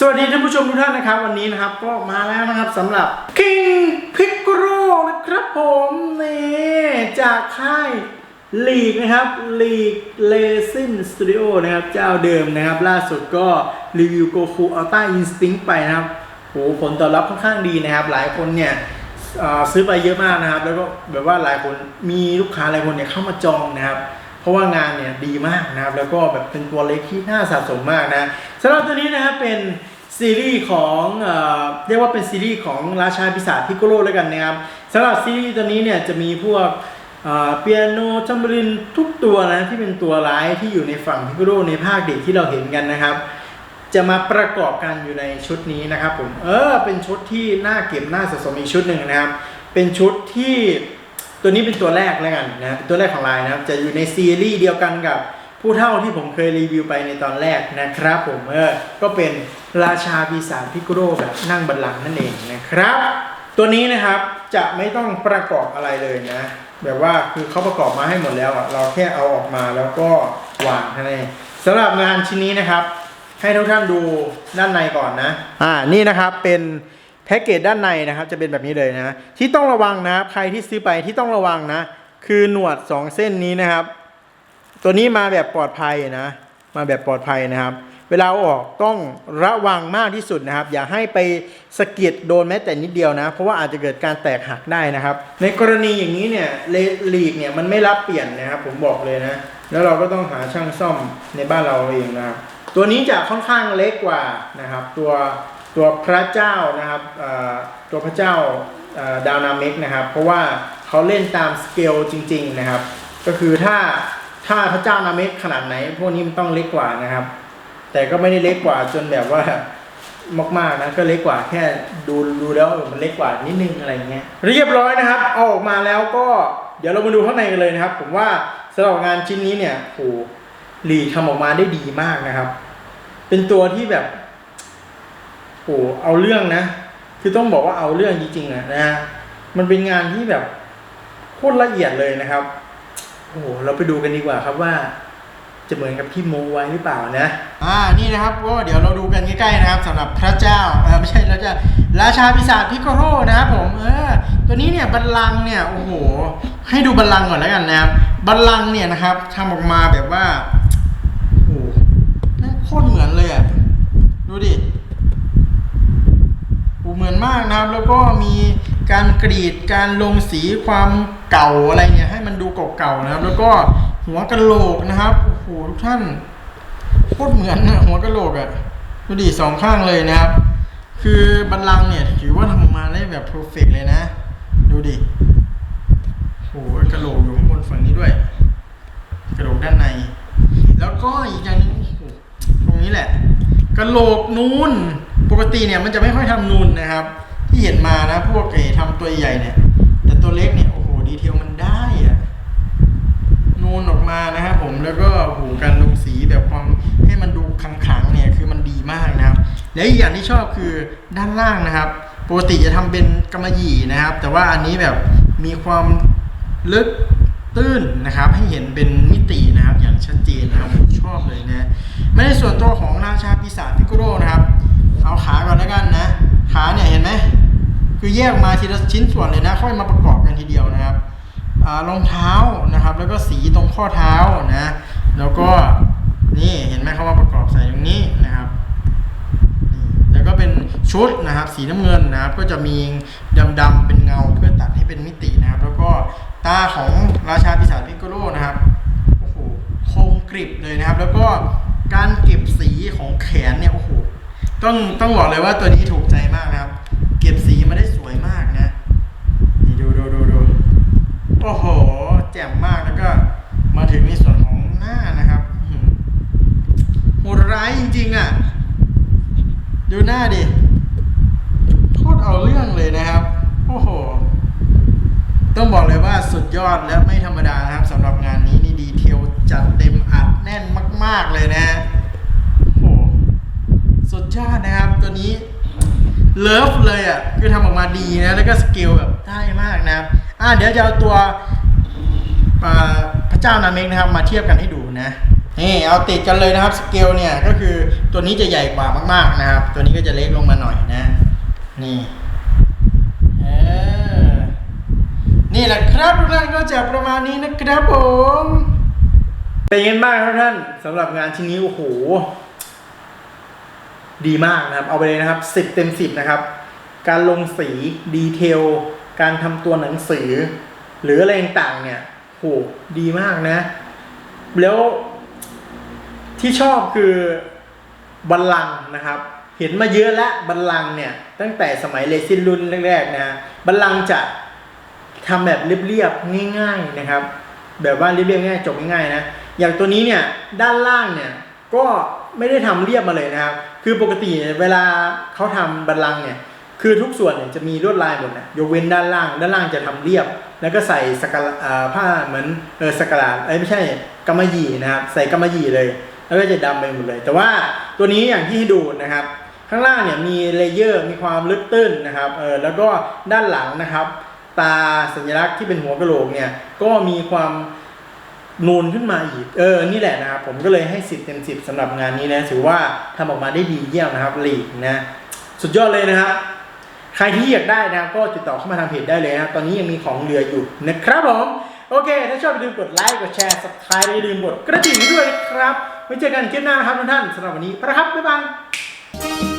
สวัสดีท่านผู้ชมทุกท่านนะครับ วันนี้นะครับก็มาแล้วนะครับสำหรับ King Piccolo นะครับผมนี่จากค่ายลีกนะครับลีกเลซินสตูดิโอนะครับ เจ้าเดิมนะครับ ล่าสุดก็รีวิวโกคูอัลต้าอินสติ้งไปนะครับโหผลตอบรับค่อนข้างดีนะครับ หลายคนเนี่ยซื้อไปเยอะมากนะครับ แล้วก็แบบว่าหลายคนมีลูกค้าหลายคนเนี่ยเข้ามาจองนะครับ ราะว่างานเนี่ยดีมากนะครับ แล้วก็แบบเป็นตัวเล็กที่น่าสะสมมากนะสำหรับตัวนี้นะครับเป็นซีรีส์ของเอ่อเรียกว่าเป็นซีรีส์ของราชาปีศาจพิกโกโลแล้วกันนะครับสำหรับซีรีส์ตัวนี้เนี่ยจะมีพวกเปียโนจัมบรินทุกตัวนะที่เป็นตัวร้ายที่อยู่ในฝั่งพิกโกโลในภาคเด็กที่เราเห็นกันนะครับ จะมาประกอบกันอยู่ในชุดนี้นะครับผมเออเป็นชุดที่น่าเก็บน่าสะสมอีกชุดหนึ่งนะครับ เป็นชุดที่ ตัวนี้เป็นตัวแรกแล้วกันนะตัวแรกของไลายนะครับ จะอยู่ในซีรีส์เดียวกันกับผู้เท่าที่ผมเคยรีวิวไปในตอนแรกนะครับผมเออก็เป็นราชาปีศาจพิกโรแบบนั่งบัลลังก์นั่นเองนะครับ ตัวนี้นะครับจะไม่ต้องประกอบอะไรเลยนะ แบบว่าคือเขาประกอบมาให้หมดแล้วอะเราแค่เอาออกมาแล้วก็วางเท่านั้นเองสำหรับงานชิ้นนี้นะครับ ให้ทุกท่านดูด้านในก่อนนะ อ่านี่นะครับเป็น แพ็กเกจด้านในนะครับจะเป็นแบบนี้เลยนะที่ต้องระวังนะครับใครที่ซื้อไปที่ต้องระวังนะ คือหนวด 2 เส้นนี้นะครับ ตัวนี้มาแบบปลอดภัยนะ มาแบบปลอดภัยนะครับ เวลาเอาออกต้องระวังมากที่สุดนะครับ อย่าให้ไปสะกิดโดนแม้แต่นิดเดียวนะ เพราะว่าอาจจะเกิดการแตกหักได้นะครับ ในกรณีอย่างนี้เนี่ยเลีกเนี่ยมันไม่รับเปลี่ยนนะครับ ผมบอกเลยนะ แล้วเราก็ต้องหาช่างซ่อมในบ้านเราเองนะครับตัวนี้จะค่อนข้างเล็กกว่านะครับ ตัว ตัวพระเจ้านะครับตัวพระเจ้าดาวนาเมกนะครับ เพราะว่าเขาเล่นตามสเกลจริง ๆนะครับ ก็คือถ้าถ้าพระเจ้านาเมกขนาดไหน พวกนี้มันต้องเล็กกว่านะครับ แต่ก็ไม่ได้เล็กกว่าจนแบบว่ามากๆนะก็เล็กกว่าแค่ดูดูแล้วมันเล็กกว่านิดนึงอะไรเงี้ยเรียบร้อยนะครับ เอาออกมาแล้วก็เดี๋ยวเรามาดูข้างในกันเลยนะครับ ผมว่าสำหรับงานชิ้นนี้เนี่ยโหลีทำออกมาได้ดีมากนะครับ เป็นตัวที่แบบ โหเอาเรื่องนะ คือต้องบอกว่าเอาเรื่องจริงๆอะนะฮะมันเป็นงานที่แบบโคตรละเอียดเลยนะครับ โอ้โหเราไปดูกันดีกว่าครับว่า จะเหมือนกับที่โมไว้หรือเปล่านะ อ่านี่นะครับก็เดี๋ยวเราดูกันใกล้ๆนะครับสำหรับพระเจ้าเออไม่ใช่พระเจ้าราชาปีศาจพิโกโรนะครับผมเออตัวนี้เนี่ยบัลลังก์เนี่ยโอ้โห ให้ดูบัลลังก์ก่อนแล้วกันนะครับบัลลังก์เนี่ยนะครับทำออกมาแบบว่าโอ้โหโคตรเหมือนเลยอะดูดิ มากนะครับ แล้วก็มีการกรีดการลงสีความเก่าอะไรเนี่ยให้มันดูเก่าๆนะครับ แล้วก็หัวกะโหลกนะครับโอ้โหทุกท่านโคตรเหมือนนะหัวกะโหลกอะ่ะดูดิสองข้างเลยนะครับ คือบัลลังเนี่ยถือว่าทำออกมาได้แบบเพอร์เฟกเลยนะ ดูดิโอ้โหกะโหลกอยู่ข้างบนฝั่งนี้ด้วยกระโหลกด้านใน แล้วก็อีกอย่างหนึงตรงนี้แหละกระโหลกนูน ปกติเนี่ยมันจะไม่ค่อยทำนูนนะครับ ที่เห็นมานะพวกไอ้ทำตัวใหญ่เนี่ย แต่ตัวเล็กเนี่ยโอ้โหดีเทลมันได้อะนูนออกมานะครับผมแล้วก็โอ้โหการลงสีแบบความให้มันดูขลังๆเนี่ยคือมันดีมากนะครับ และอีกอย่างที่ชอบคือด้านล่างนะครับ ปกติจะทำเป็นกำมะหยี่นะครับ แต่ว่าอันนี้แบบมีความลึกตื้นนะครับให้เห็นเป็นมิตินะครับอย่างชัดเจนนะครับผมชอบเลยนะไม่ในส่วนตัวของราชาปีศาจพิกโกโร เอาขาก่อนแล้วกันนะ ขาเนี่ยเห็นไหมคือแยกมาทีละชิ้นส่วนเลยนะ ค่อยมาประกอบกันทีเดียวนะครับรองเท้านะครับ แล้วก็สีตรงข้อเท้านะ แล้วก็นี่เห็นไหมเขามาประกอบใส่ตรงนี้นะครับแล้วก็เป็นชุดนะครับ สีน้ำเงินนะครับ ก็จะมีดำๆเป็นเงาเพื่อตัดให้เป็นมิตินะครับ แล้วก็ตาของราชาปีศาจพิกโกโลนะครับโอ้โหคมกริบเลยนะครับ แล้วก็การเก็บสีของแขนเนี่ยโอ้โห ต้องต้องบอกเลยว่าตัวนี้ถูกใจมากนะครับ เก็บสีมาได้สวยมากนะนี่ดูดูดูดูโอ้โห แจ่มมากแล้วก็ มาถึงในส่วนของหน้านะครับอื้อหือโหดร้ายจริง ๆ อะ ดูหน้าดิโคตรเอาเรื่องเลยนะครับ โอ้โห ต้องบอกเลยว่าสุดยอดและไม่ธรรมดานะครับสำหรับงานนี้นี่ดีเทลจัดเต็มอัดแน่นมาก ๆเลยนะฮะโอ้โห สุดยอดนะครับ ตัวนี้เลิฟเลยอะคือทำออกมาดีนะ แล้วก็สเกลแบบได้มากนะครับ อ่าเดี๋ยวจะเอาตัวพระเจ้านาเมกนะครับ มาเทียบกันให้ดูนะนี่เอาติดกันเลยนะครับสเกลเนี่ยก็คือตัวนี้จะใหญ่กว่ามาก ๆนะครับ ตัวนี้ก็จะเล็กลงมาหน่อยนะ นี่เออนี่แหละครับทุกท่านก็จะประมาณนี้นะครับผมเป็นยังไงบ้างครับท่านสำหรับงานชิ้นนี้โอ้โห ดีมากนะครับ เอาไปเลยนะครับ 10 เต็ม 10 นะครับ การลงสีดีเทล การทำตัวหนังสือ หรืออะไรต่างเนี่ยโหดีมากนะ แล้วที่ชอบคือบัลลังนะครับ เห็นมาเยอะแล้วบัลลังเนี่ย ตั้งแต่สมัยเลซินรุ่นแรกๆนะบัลลังจะทำแบบเรียบๆง่าย ๆนะครับ แบบว่าเรียบๆง่ายจบง่ายๆนะ อย่างตัวนี้เนี่ยด้านล่างเนี่ยก็ ไม่ได้ทำเรียบมาเลยนะครับ คือปกติเวลาเขาทำบัลลังเนี่ยคือทุกส่วนเนี่ยจะมีลวดลายหมดนะยกเว้นด้านล่าง ด้านล่างจะทำเรียบ แล้วก็ใส่สกะอ่าผ้าเหมือนเออสกะลาดเอ้ไม่ใช่กำมะหยี่นะครับ ใส่กำมะหยี่เลย แล้วก็จะดำไปหมดเลย แต่ว่าตัวนี้อย่างที่ให้ดูนะครับ ข้างล่างเนี่ยมีเลเยอร์มีความลึกตื้นนะครับเออแล้วก็ด้านหลังนะครับ ตาสัญลักษณ์ที่เป็นหัวกะโหลกเนี่ยก็มีความ นูนขึ้นมาอีก เออ นี่แหละนะครับ ผมก็เลยให้สิบเต็มสิบสำหรับงานนี้นะ ถือว่าทำออกมาได้ดีเยี่ยมนะครับลีกนะ สุดยอดเลยนะครับ ใครที่อยากได้นะก็ติดต่อเข้ามาทางเพจได้เลยนะตอนนี้ยังมีของเหลืออยู่นะครับผม โอเค ถ้าชอบอย่าลืมกดไลค์ กดแชร์ subscribe อย่าลืมกดกระดิ่งด้วยนะครับ ไว้เจอกันคลิปหน้านะครับทุกท่านสำหรับวันนี้ปแล้วครับ บ๊ายบาย